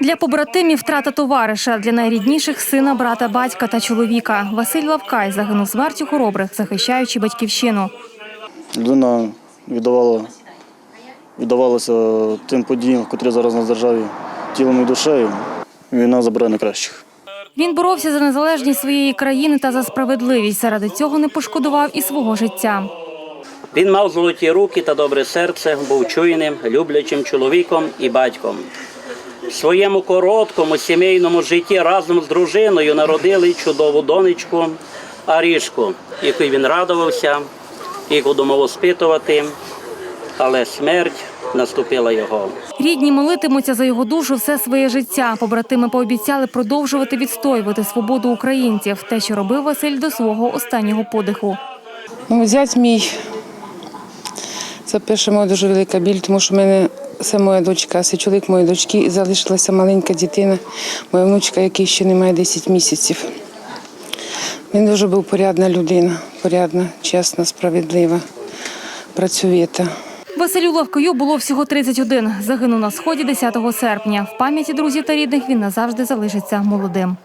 Для побратимів втрата товариша, для найрідніших сина, брата, батька та чоловіка. Василь Лавкай загинув смертю хоробрих, захищаючи батьківщину. Людина віддавала, віддавалася тим подіям, котрі зараз на державі тілом і душею. Війна забирає найкращих. Він боровся за незалежність своєї країни та за справедливість. Заради цього не пошкодував і свого життя. Він мав золоті руки та добре серце, був чуйним, люблячим чоловіком і батьком. В своєму короткому сімейному житті разом з дружиною народили чудову донечку Арішку, якою він радувався, яку думав оспитувати, але смерть наступила його. Рідні молитимуться за його душу все своє життя. Побратими пообіцяли продовжувати відстоювати свободу українців. Те, що робив Василь до свого останнього подиху. Ну, зять мій. Це перша моя дуже велика біль, тому що в мене це моя дочка, це чоловік моєї дочки, і залишилася маленька дитина, моя внучка, якій ще немає 10 місяців. Він дуже був порядна людина, порядна, чесна, справедлива, працьовита. Василю Лавкою було всього 31. Загинув на сході 10 серпня. В пам'яті друзів та рідних він назавжди залишиться молодим.